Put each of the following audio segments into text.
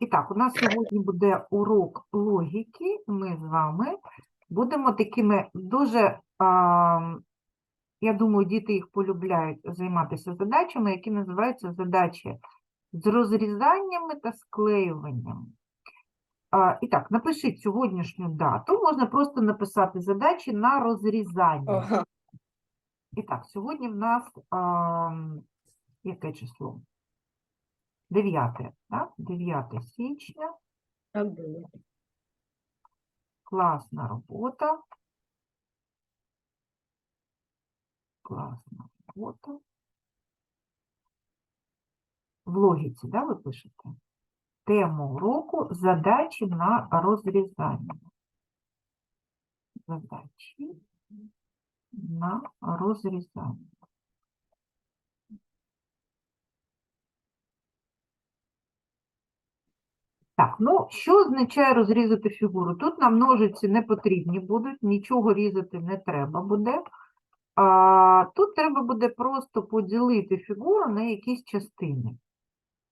І так, у нас сьогодні буде урок логіки. Ми з вами будемо такими дуже, а, я думаю, діти їх полюбляють займатися задачами, які називаються задачі з розрізаннями та склеюванням. А, і так, напишіть сьогоднішню дату. Можна просто написати задачі на розрізання. Ага. І так, сьогодні в нас а, яке число? 9, так? 9 січня. Так було. Класна робота. Класна робота. В логіці, да, ви пишете? Тему уроку задачі на розрізання. Задачі на розрізання. Так, ну що означає розрізати фігуру? Тут нам ножиці не потрібні будуть, нічого різати не треба буде. А, тут треба буде просто поділити фігуру на якісь частини.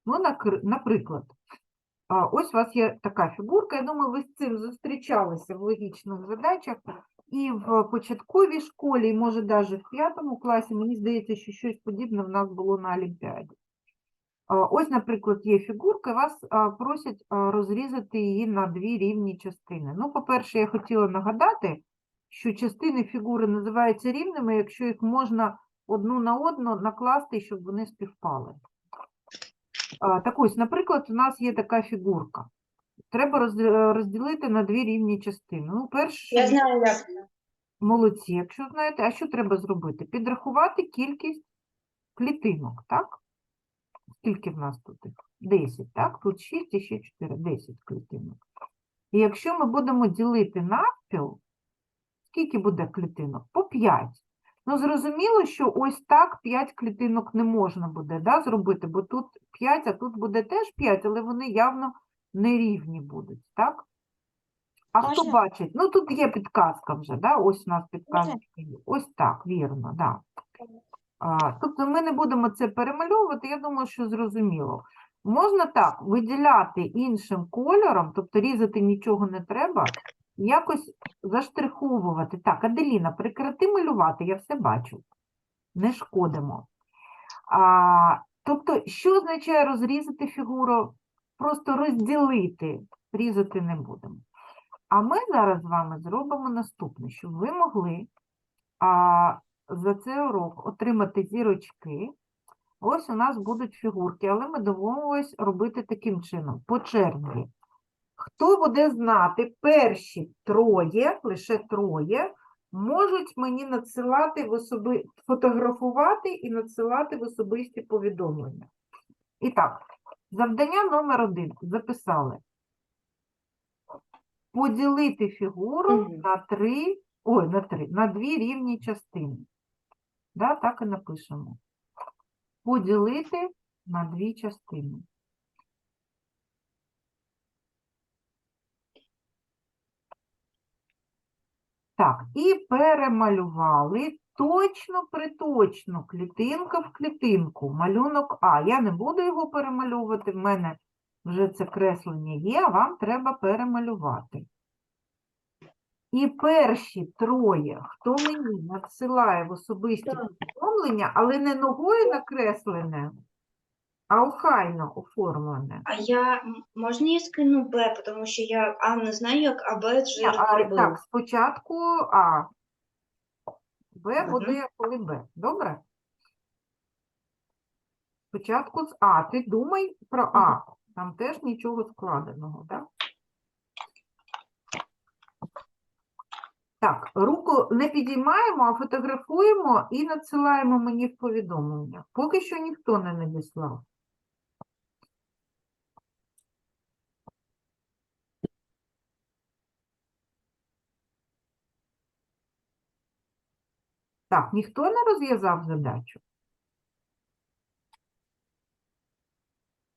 Ну, наприклад, ось у вас є така фігурка, я думаю, ви з цим зустрічалися в логічних задачах. І в початковій школі, і може навіть в п'ятому класі, мені здається, що щось подібне в нас було на Олімпіаді. Ось, наприклад, є фігурка, і вас просять розрізати її на дві рівні частини. Ну, по-перше, я хотіла нагадати, що частини фігури називаються рівними, якщо їх можна одну на одну накласти, щоб вони співпали. Так ось, наприклад, у нас є така фігурка. Треба розділити на дві рівні частини. Ну, перше, Я знаю, як. Молодці, якщо знаєте, а що треба зробити? Підрахувати кількість клітинок, так? Скільки в нас тут їх? 10, так? Тут 6 і ще 4, 10 клітинок. І якщо ми будемо ділити навпіл, скільки буде клітинок? По 5. Ну, зрозуміло, що ось так 5 клітинок не можна буде да, зробити, бо тут 5, а тут буде теж 5, але вони явно нерівні будуть, так? А хто бачить? Ну, тут є підказка вже, да? ось у нас підказка є. Ось так, вірно, да. Тобто ми не будемо це перемальовувати, я думаю, що зрозуміло. Можна так виділяти іншим кольором, тобто різати нічого не треба, якось заштриховувати. Так, Аделіна, прекрати малювати, я все бачу. Не шкодимо. А, тобто, що означає розрізати фігуру? Просто розділити, різати не будемо. А ми зараз з вами зробимо наступне, щоб ви могли а, за цей урок отримати зірочки. Ось у нас будуть фігурки, але ми домовились робити таким чином, по черзі. Хто буде знати, перші троє, лише троє, можуть мені надсилати в особи... фотографувати і надсилати в особисті повідомлення. І так, завдання номер один записали. Поділити фігуру Мгм. на три, ой, на три, на дві рівні частини. Да, так і напишемо. Поділити на дві частини. Так, і перемалювали точно приточно, клітинка в клітинку, малюнок А. Я не буду його перемальовувати, в мене вже це креслення є, а вам треба перемалювати. І перші троє, хто мені надсилає в особисті повідомлення, але не ногою накреслене, а охайно оформлене. А я можна я скину Б, тому що я А не знаю, як АБ вже А, робила. так, спочатку А. Б Мгм. буде коли Б. Добре? Спочатку з А. Ти думай про А. Там теж нічого складеного, так? Так, руку не підіймаємо, а фотографуємо і надсилаємо мені в повідомлення. Поки що ніхто не надіслав. Так, ніхто не розв'язав задачу?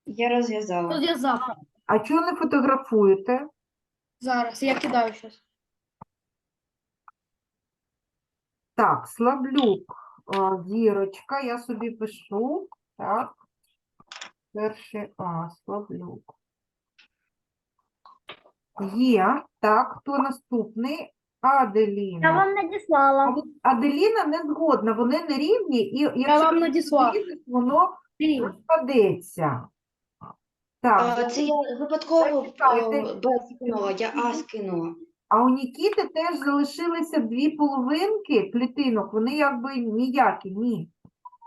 Я розв'язала. Розв'язав. А чого не фотографуєте? Зараз, я кидаю щось. Так, Слаблюк, а, зірочка, я собі пишу. Так. Перше А, Слаблюк. Є. Так, хто наступний? Аделіна. Я вам надіслала. А от Аделіна не згодна, вони не рівні, і Я якщо вам надіслав. рівних, воно розпадеться. Так, А, це я випадково е, Б скинула, я А скинула. А у Нікіти теж залишилися дві половинки клітинок, вони якби ніякі, ні.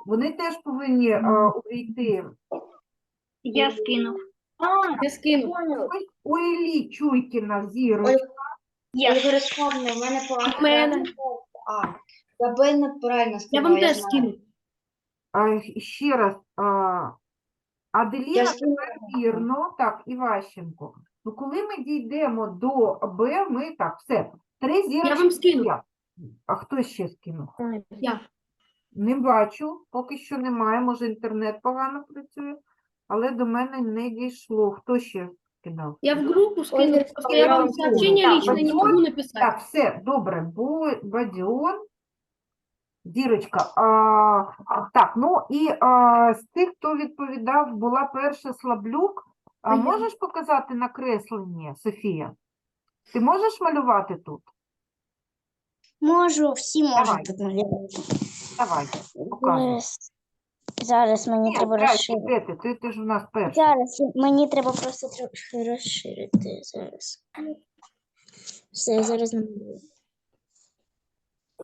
Вони теж повинні е, увійти. Я скинув. я скину. Ось у Іллі Чуйкіна зірочка. Ольга Рисковна, в мене по У мене. А. Я Б неправильно Я вам теж знаю. скину. А, ще раз, а, Аделіна Я скинула. вірно, так, Іващенко. Ну, коли ми дійдемо до Б, ми так, все. Три зірочки. Я вам скину. А хто ще скинув? Я. Не бачу, поки що немає. Може, інтернет погано працює, але до мене не дійшло. Хто ще скидав? Я в группу скину. Просто я вам сообщение лично не Бадьон. могу написать. Так, все, добре. Бо Бадіон. Зірочка. А, а, так, ну і а, з тих, хто відповідав, була перша Слаблюк. А можеш показати накреслення, Софія? Ти можеш малювати тут? Можу, всі Давай. можуть тут малювати. Давай, показуй. Зараз, зараз мені Ні, треба здрасте, розширити. Петя, ти, ти ж у нас перший. Зараз мені треба просто трохи розширити. Зараз. Все, я зараз намалюю.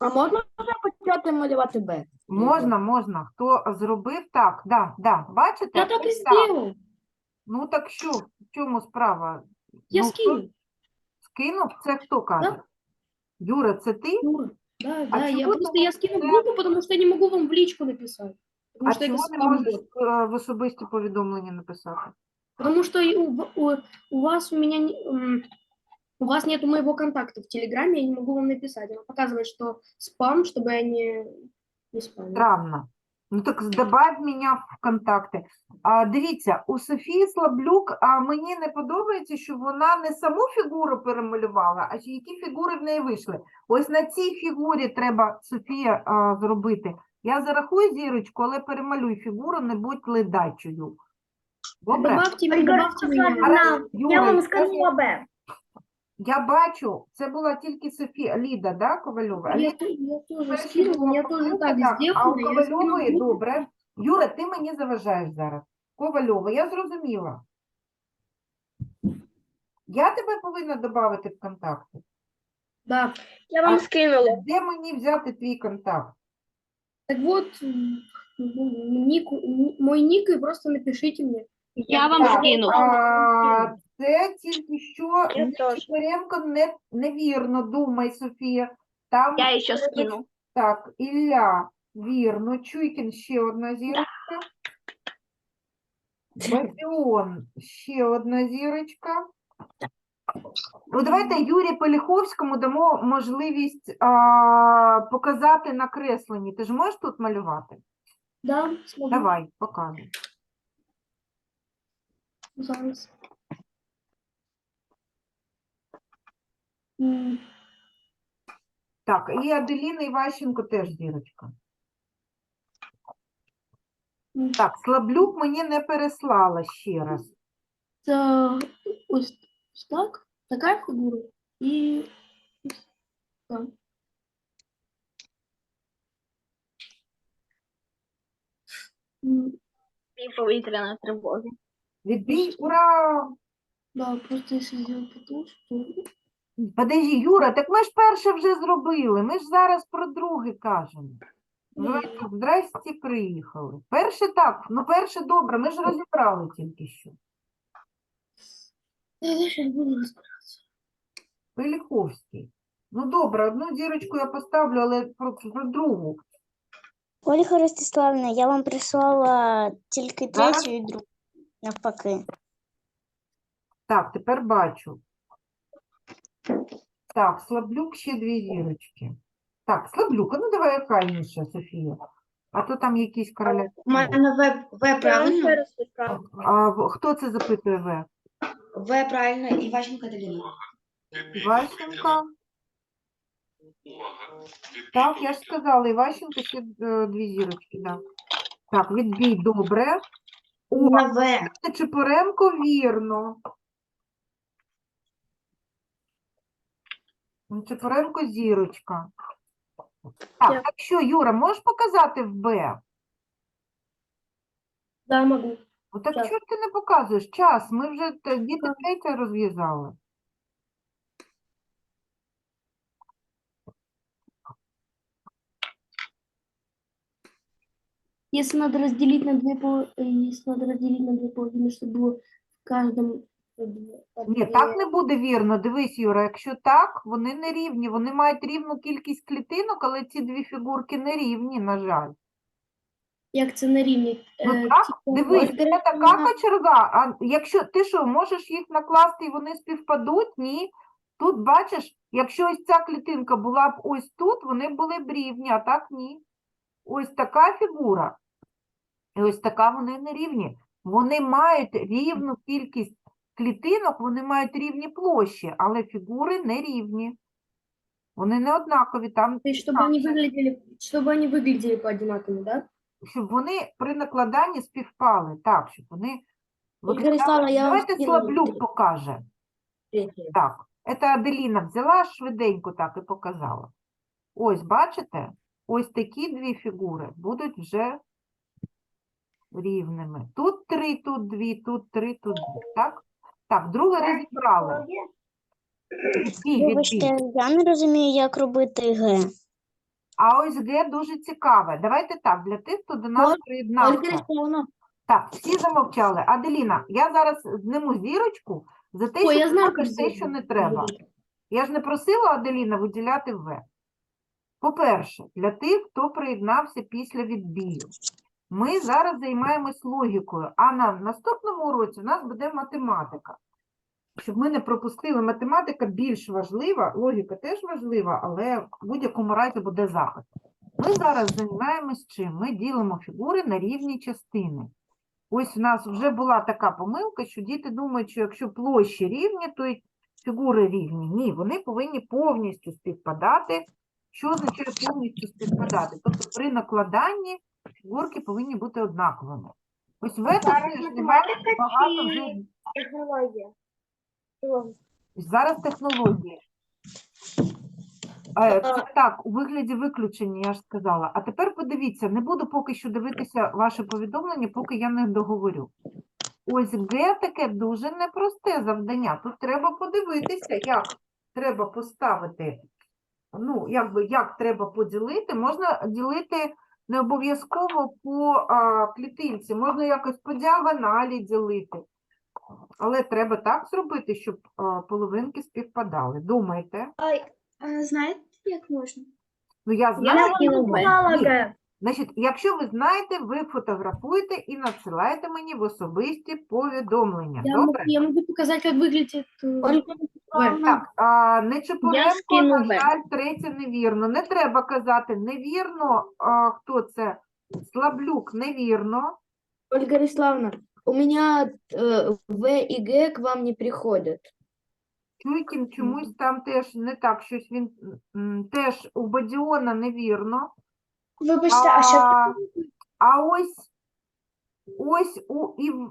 А можна вже почати малювати Б? Можна, можна. Хто зробив так, да, да. Бачите? Я так і Ось сделал. Ну так що, в чому справа? Я Ну, хто скину. Скинув? Це хто каже? Юра, це ти? Юра. Да, А да, я чего просто я скину в не- группу, потому что я не могу вам в личку написать. Потому А что это чого не спам можеш е, в особисті повідомлення написати? Потому что и у, в- у, у вас у меня не- м, у вас нету моего контакта в Телеграме, я не могу вам написать. Она показывает, что спам, чтобы я не, не спамил. Странно. Ну так добавь мене в контакти. А, дивіться, у Софії Слаблюк а, мені не подобається, що вона не саму фігуру перемалювала, а які фігури в неї вийшли. Ось на цій фігурі треба, Софія, а, зробити. Я зарахую зірочку, але перемалюй фігуру, не будь ледачою. Добре? Меня. Гаразд, Юра, я- скинула Б. Я бачу, це була тільки Софія, Ліда, да, Ковальова? А Я, я тоже перша скину, у тоже так а у я Ковальової добре. Юра, ти мені заважаєш зараз. Ковальова, я зрозуміла. Я тебе повинна додати в контакти. Да. Я вам скинула. Де мені взяти твій контакт? Так вот, м, м, ник, м, мой ник, и просто напишите мне. Я вам Так, скину. А, це тільки що Я теж. Не, невірно, думай, Софія. Там Я ще скину. Так, Ілля, вірно. Чуйкін ще одна зірочка. Бадіон ще одна зірочка. Ну, давайте Юрію Поліховському дамо можливість а, показати накреслені. Ти ж можеш тут малювати? Да. Давай, показуй. Зараз. Так, і Аделіна Іващенко теж зірочка. Так, Слаблюк мені не переслала ще раз. Це ось так, така фігура. І ось так. М, Повітряна тривога. Відбій, ура! Да, просто если сделать потолще, то... Подожди, Юра, так ми ж перше вже зробили. Ми ж зараз про друге кажемо. Здрасте, приїхали. Перше так, ну перше добре, ми ж розібрали тільки що. Я буду. Пеліховський. Ну добре, одну зірочку я поставлю, але про, про другу. Ольга Ростиславівна, я вам прислала тільки третю і другу. Навпаки. Так, тепер бачу. Так, Слаблюк ще дві зірочки. Так, Слаблюк, ну давай яка інша, Софія. А то там якісь короля. У мене В, в правильно? А в- хто це запитує В? В правильно, Іващенко Аделіна. Іващенко. Так, я ж сказала, Іващенко ще е, дві зірочки, да. Так, відбій, добре. О, На В. Чепуренко, вірно. Нечипоренко зірочка. Так, Я- так що, Юра, можеш показати в Б? Да, могу. Ну, так Так. чого ж ти не показуєш? Час, ми вже те- діти Так. третє розв'язали. Если надо разделить на две пол... э, если надо разделить на две половины, чтобы было в каждом по две- по ні, так не буде вірно. Дивись, Юра, якщо так, вони не рівні. Вони мають рівну кількість клітинок, але ці дві фігурки не рівні, на жаль. Як це на рівні? Ну Е, так, дивись, це така кочерга. А якщо ти що, можеш їх накласти і вони співпадуть? Ні. Тут бачиш, якщо ось ця клітинка була б ось тут, вони були б рівні, а так ні. Ось така фігура. І ось така вони не рівні. Вони мають рівну кількість клітинок, вони мають рівні площі, але фігури не рівні. Вони не однакові. Там То есть, чтобы они выглядели, чтобы они выглядели по одинаковым, да? щоб вони при накладанні співпали, так, щоб вони Ольга виглядали- Риславовна, я вам Давайте скинула Слаблюк відео. покаже. Так, це Аделіна взяла швиденько так і показала. Ось, бачите? Ось такі дві фігури будуть вже рівними. Тут три, тут дві, тут три, тут дві, так? Так, друге розібрали. Відбій, відбій. Вибачте, я не розумію, як робити Г. А ось Г дуже цікаве. Давайте так, для тих, хто до нас приєднався. Так, всі замовчали. Аделіна, я зараз зниму зірочку за те, що я ти знаю, те, що не треба. Я ж не просила Аделіна виділяти В. По-перше, для тих, хто приєднався після відбію, ми зараз займаємось логікою, а на наступному уроці у нас буде математика. Щоб ми не пропустили, математика більш важлива, логіка теж важлива, але в будь-якому разі буде запит. Ми зараз займаємось чим? Ми ділимо фігури на рівні частини. Ось у нас вже була така помилка, що діти думають, що якщо площі рівні, то й фігури рівні. Ні, вони повинні повністю співпадати. Що означає повністю співпадати? Тобто при накладанні фігурки повинні бути однаковими. Ось в этом Зараз багато вже технологія. Зараз технології. Е, Це так, у вигляді виключення, я ж сказала. А тепер подивіться, не буду поки що дивитися ваше повідомлення, поки я не договорю. Ось Г таке дуже непросте завдання. Тут треба подивитися, як треба поставити, ну, якби, як треба поділити. Можна ділити не обов'язково по а, клітинці, можна якось по діагоналі ділити. Але треба так зробити, щоб а, половинки співпадали. Думайте. Знаєте, як можна? Ну, я знаю, Ні. Б. Значить, якщо ви знаєте, ви фотографуєте і надсилаєте мені в особисті повідомлення. Я, могу, Добре? я могу показать, как выглядит. э, Ольга Так, а, Нечипоренко, скину на Б. жаль, третє невірно. Не треба казати невірно, а, хто це? Слаблюк, невірно. Ольга Риславовна, у меня э, В и Г к вам не приходят. Чуйкін чомусь там теж не так, щось він м, теж у Бадіона невірно. Вибачте, а що А, а ось, ось у Ів, е,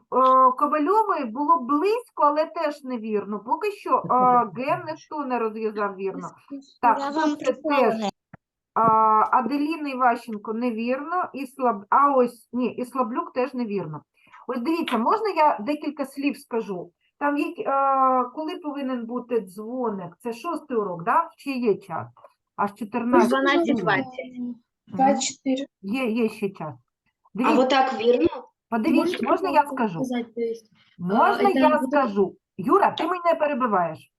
Ковальової було близько, але теж невірно. Поки що е, Г ніхто не розв'язав вірно. Так, я вам це теж а, Аделіна Іващенко невірно, і Слаб... а ось ні, і Слаблюк теж невірно. Ось дивіться, можна я декілька слів скажу? Там є, е, коли повинен бути дзвоник? Це шостий урок, да? Чи є час? Аж 14. 12:20. Мгм. 24? Є, є ще час. А Дивіться, отак вірно? Подивіться, Можете, можна я скажу? есть, Можна це я буде- скажу? Юра, ти мене перебиваєш.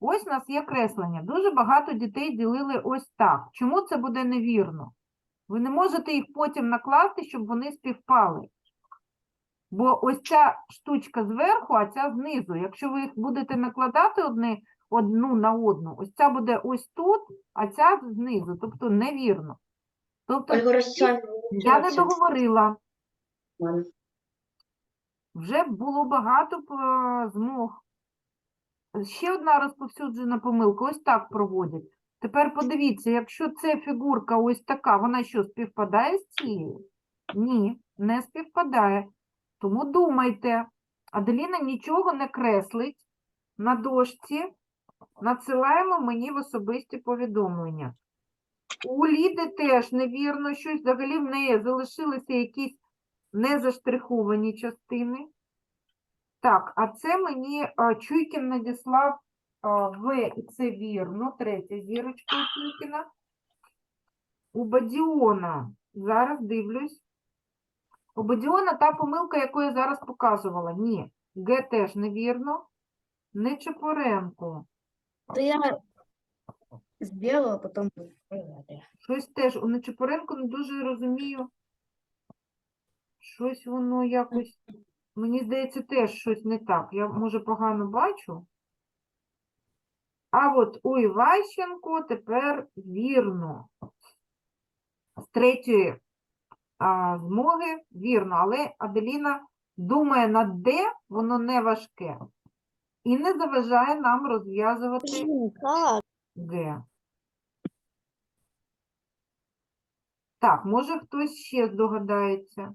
Ось у нас є креслення. Дуже багато дітей ділили ось так. Чому це буде невірно? Ви не можете їх потім накласти, щоб вони співпали. Бо ось ця штучка зверху, а ця знизу. Якщо ви їх будете накладати одне, одну на одну, ось ця буде ось тут, а ця знизу. Тобто невірно. Тобто я не договорила. Вже було багато е, змог. Ще одна розповсюджена помилка. Ось так проводять. Тепер подивіться, якщо це фігурка ось така, вона що, співпадає з цією? Ні, не співпадає. Тому думайте. Аделіна нічого не креслить. на дошці, надсилаємо мені в особисті повідомлення. У Ліди теж невірно, щось взагалі в неї залишилися якісь незаштриховані частини. Так, а це мені Чуйкін надіслав В, і це вірно, третя зірочка у Чуйкіна. У Бадіона, зараз дивлюсь. У Бадіона та помилка, яку я зараз показувала. Ні, Г теж невірно. Нечепоренко. Да я сделала, потом... Щось теж у Нечипоренко не дуже розумію. Щось воно якось. Мені здається, теж щось не так. Я, може, погано бачу. А от у Іващенко тепер вірно. З третьої а, змоги вірно, але Аделіна думає над де, воно не важке. І не заважає нам розв'язувати? Г. Так, може хтось ще здогадається.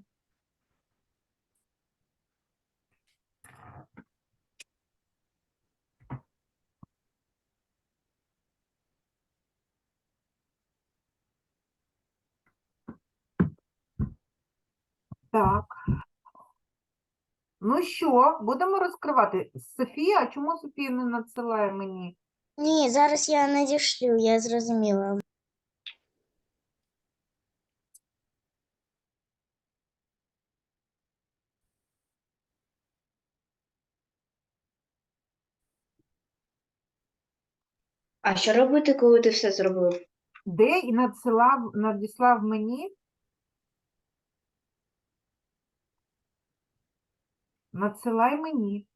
Так. Ну що, будемо розкривати. Софія, а чому Софія не надсилає мені? Ні, зараз я надішлю, я зрозуміла. А що робити, коли ти все зробив? Де і надсилав, надіслав мені? Надсилай мені.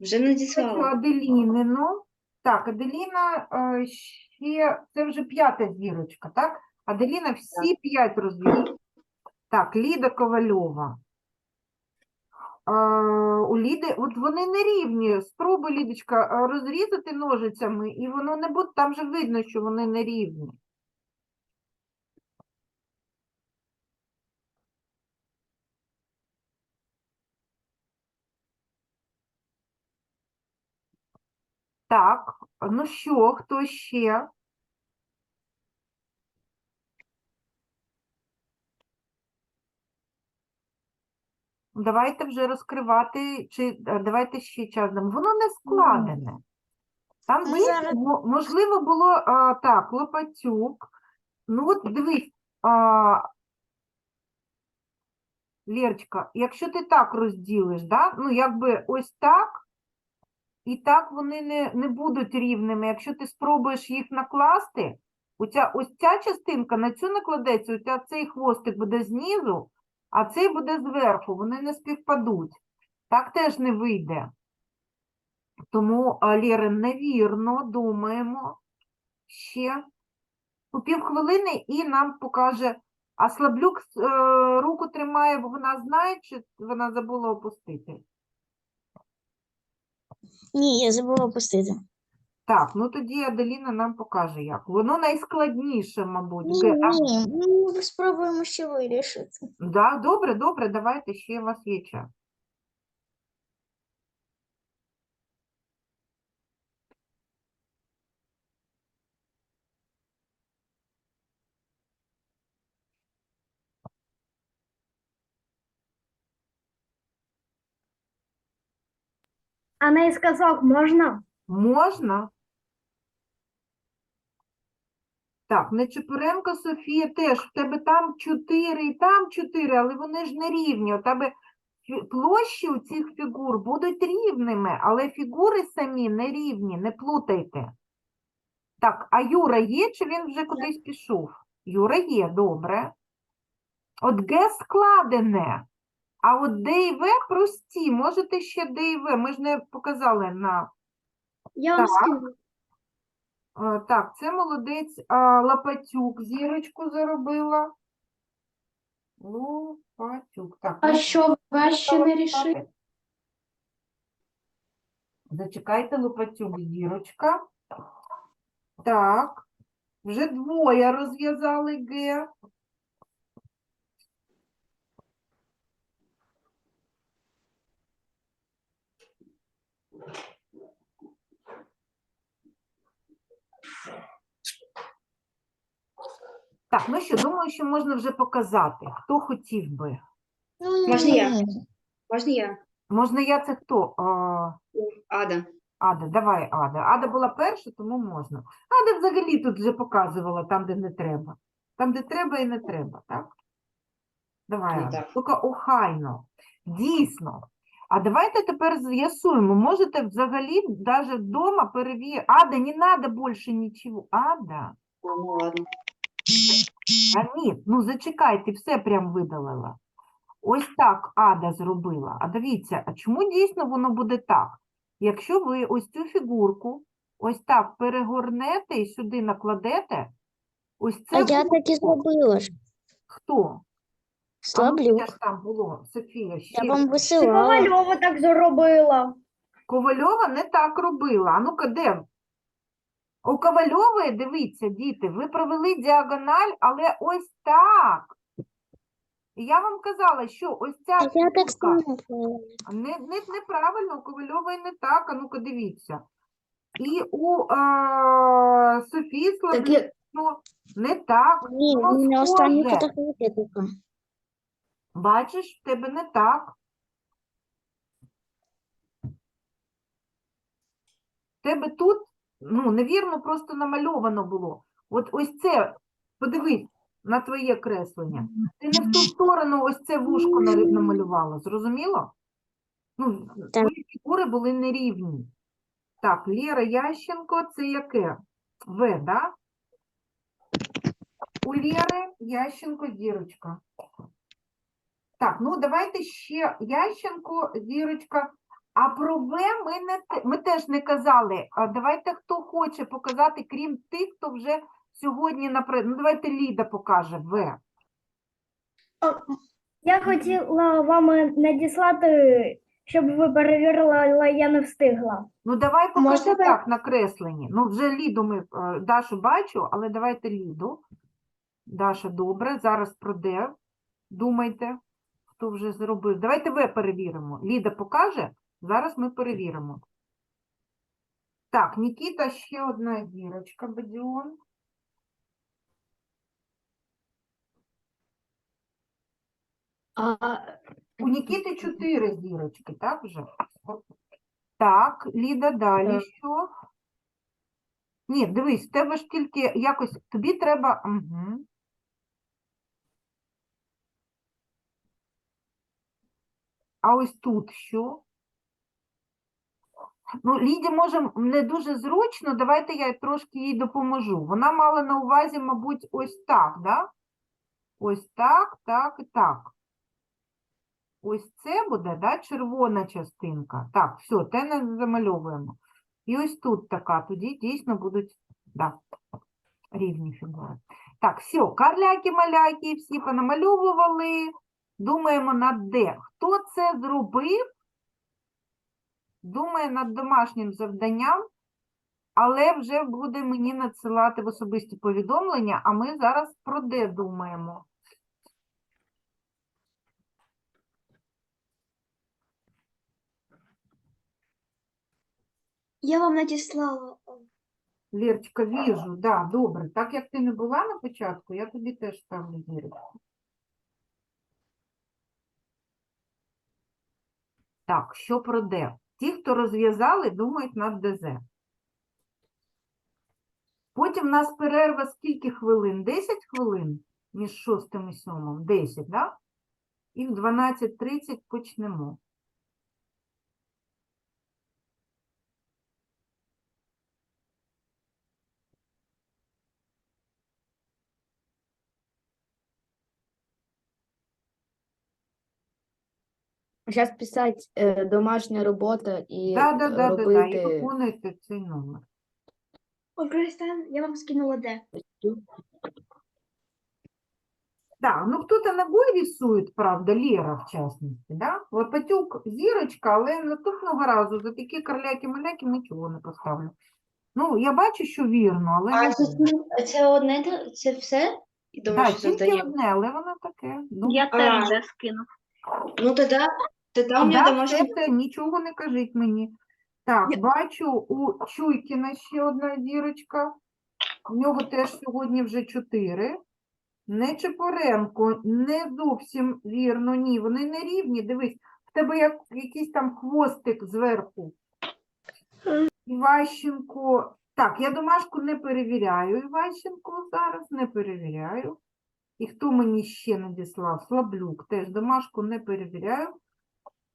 Вже надіслала. Аделінину. Так, Аделіна е, ще, це вже п'ята зірочка, так? Аделіна всі п'ять розв'язала. Так, Ліда Ковальова. У Ліди, от вони не рівні. Спробуй, Лідочка, розрізати ножицями, і воно не буде, там же видно, що вони не рівні. Так, ну що, хто ще? Давайте вже розкривати, чи давайте ще час дамо. Воно не складене. Там Ми десь, зараз- мо- можливо, було а, так, Лопатюк. Ну от дивись, а, Лєрочка, якщо ти так розділиш, да? ну якби ось так, і так вони не, не будуть рівними. Якщо ти спробуєш їх накласти, оця, ось ця частинка на цю накладеться, оця, цей хвостик буде знизу, а цей буде зверху, вони не співпадуть. Так теж не вийде. Тому, а, невірно, думаємо ще у півхвилини і нам покаже, а Слаблюк е, руку тримає, бо вона знає, чи вона забула опустити. Ні, я забула опустити. Так, ну тоді Аделіна нам покаже, як. Воно найскладніше, мабуть. Ні, Ге- а, ні, ми спробуємо ще вирішити. Да, добре, добре, давайте, ще у вас є час. А наискосок можно? Можна? Так, Нечепоренко Софія теж, в тебе там 4 і там 4, але вони ж не рівні. У тебе площі у цих фігур будуть рівними, але фігури самі не рівні, не плутайте. Так, а Юра є, чи він вже кудись пішов? Юра є, добре. От Г складене, а от Д і В прості. Можете ще Д і В, ми ж не показали на Я вам Так. Так, це молодець Лопатюк зірочку заробила. Лопатюк. Так, А ну, що ще не рішили? Зачекайте, Лопатюк зірочка. Так, вже двоє розв'язали Г. Так, ну що, думаю, що можна вже показати. Хто хотів би? Ну, Можна я? Можна я? Можна я це хто? А, Ада. Ада, давай, Ада. Ада була перша, тому можна. Ада взагалі тут вже показувала там, де не треба. Там, де треба і не треба, так? Давай, Ну, Ада. так. Тільки охайно. Дійсно. А давайте тепер з'ясуємо. Можете взагалі навіть вдома перевірити. Ада, не треба більше нічого. Ада. Ну ладно. А ні, ну зачекай, ти все прям видалила. Ось так Ада зробила. А дивіться, а чому дійсно воно буде так? Якщо ви ось цю фігурку ось так перегорнете і сюди накладете, ось А це я буде так і зробила ж. хто? А ну, ж там було? Софія, ще Я вам висилала. Ковальова так зробила. Ковальова не так робила. А ну-ка, де? У Ковальової, дивіться, діти, ви провели діагональ, але ось так. Я вам казала, що ось ця А я так фігурка само робила. не, не, неправильно, у Ковальової не так, а ну-ка дивіться. І у е, Софії Славно я, не так. Ні, воно у мене останні схоже. фотографії така. Бачиш, в тебе не так. В тебе тут, ну, невірно, просто намальовано було. От ось це, подивись на твоє креслення. Ти не в ту сторону ось це вушко намалювала, зрозуміло? Ну, твої фігури були нерівні. Так, Лєра Ященко, це яке? В, да? У Лєри Ященко зірочка. Так, ну давайте ще Ященко, зірочка. А про В ми, не, ми теж не казали. А давайте хто хоче показати, крім тих, хто вже сьогодні наприклад. Ну, давайте Ліда покаже В. Я хотіла вам надіслати, щоб ви перевірили, але я не встигла. Ну, давай покажи Можна так? так на кресленні. Ну, вже Ліду ми, е, Дашу бачу, але давайте Ліду. Даша, добре, зараз про Д. Думайте, хто вже зробив. Давайте В перевіримо. Ліда покаже, зараз ми перевіримо. Так, Нікіта, ще одна зірочка, Бадіон. а, У Нікіти чотири зірочки, так вже? Так, Ліда, далі що? Ні, дивись, тебе ж тільки якось, тобі треба. Угу. А ось тут що? Ну, Ліді, може, не дуже зручно, давайте я трошки їй допоможу. Вона мала на увазі, мабуть, ось так, да? Ось так, так і так. Ось це буде, да, червона частинка. Так, все, те не замальовуємо. І ось тут така, тоді дійсно будуть, да, рівні фігури. Так, все, карляки-маляки всі понамальовували. Думаємо над де. Хто це зробив? Думає над домашнім завданням, але вже буде мені надсилати в особисті повідомлення, а ми зараз про де думаємо. Я вам надіслала. Лірочка, віжу, да, добре. Так як ти не була на початку, я тобі теж ставлю зірочку. Так, що про Д? Ті, хто розв'язали, думають над ДЗ. Потім в нас перерва скільки хвилин? 10 хвилин між 6 і 7? 10, да? І в 12.30 почнемо. Зараз писати е, домашня робота і Да, да, да, да, да, і робити виконуйте цей номер. Кристин, я вам скинула де. Да, ну кто-то ногой рисует, правда, Лера в частности, да? Лопатюк зірочка, але наступного разу за такі карляки-маляки нічого не поставлю. Ну, я бачу, що вірно, але А не це, знаю. це одне, та- це все? І Да, домашнє тільки завдання? одне, але воно таке. Ну, Я теж вже скинув. Ну, тоді, все, все, нічого не кажіть мені. Так, бачу, у Чуйкіна ще одна зірочка. У нього теж сьогодні вже чотири. Нечипоренко, не зовсім вірно, ні, вони не рівні. Дивись, в тебе як якийсь там хвостик зверху. Іващенко. Так, я домашку не перевіряю. Іващенко зараз не перевіряю. І хто мені ще надіслав? Слаблюк теж домашку не перевіряю.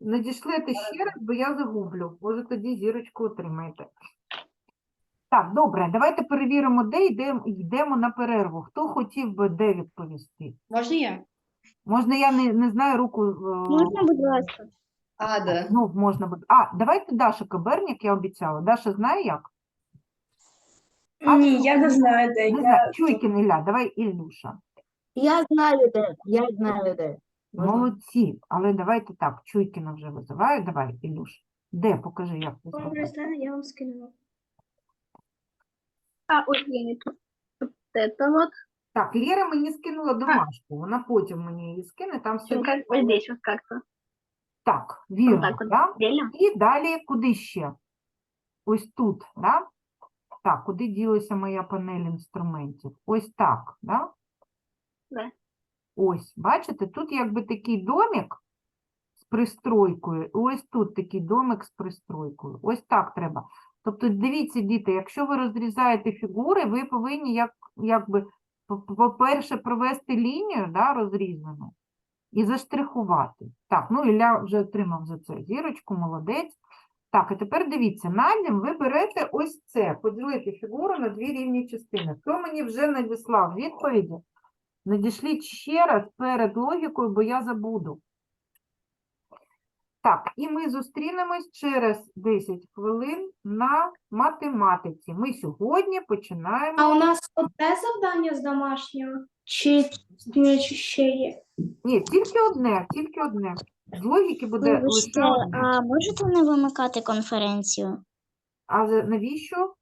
Надішлете ще раз, бо я загублю. Може, тоді зірочку отримаєте. Так, добре, давайте перевіримо, де йдемо, йдемо на перерву. Хто хотів би де відповісти? Можна я? Можна, я не, не знаю руку. е, Можна, будь ласка? А, да. Ну, можна буде. А, давайте Даша Каберник, я обіцяла. Даша знає як? А, Ні, я не знаю, де Не я. знаю. Чуйкін Ілля, давай Ілюша. Я знаю, де, я знаю, де. Можна? Молодці, але давайте так, Чуйкіна вже визиваю. Давай, Ілюш. Де? Покажи, як ти зробив. я вам скинула. А, ось я Вот это вот. Так, Лєра мені скинула домашку, вона потім мені її скине, там все. Ну, как, вот здесь вот как-то. Так, вірно, так от да? Делим. І далі куди ще? Ось тут, да? Так, куди ділася моя панель інструментів? Ось так, да? Да. Ось, бачите, тут якби такий домик з пристройкою, ось тут такий домик з пристройкою. Ось так треба. Тобто, дивіться, діти, якщо ви розрізаєте фігури, ви повинні як, якби, по- по-перше, провести лінію, да, розрізану, і заштрихувати. Так, ну Ілля вже отримав за це зірочку, молодець. Так, і тепер дивіться, надім ви берете ось це, поділити фігуру на дві рівні частини. Хто мені вже надіслав відповіді? Надішліть ще раз перед логікою, бо я забуду. Так, і ми зустрінемось через 10 хвилин на математиці. Ми сьогодні починаємо. А у нас одне завдання з домашнього? Чи, чи ще є? Ні, тільки одне, тільки одне. З логіки буде лише одне. а можете не вимикати конференцію, А навіщо?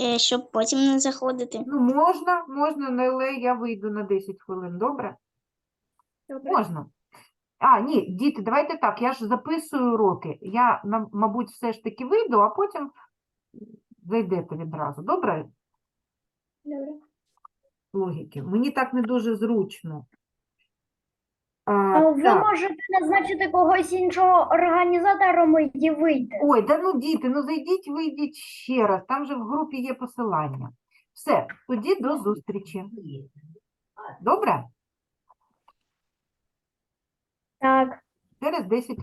Е, щоб потім не заходити? Ну, можна, можна, але я вийду на 10 хвилин, добре? Можна. А, ні, діти, давайте так, я ж записую уроки. Я, на- мабуть, все ж таки вийду, а потім зайдете відразу. Добре? Добре. Логіки. Мені так не дуже зручно. А, ви так. можете назначити когось іншого організатором і вийти. Ой, да ну діти, ну зайдіть, вийдіть ще раз. Там же в групі є посилання. Все, тоді до зустрічі. Добре? Так. Через 10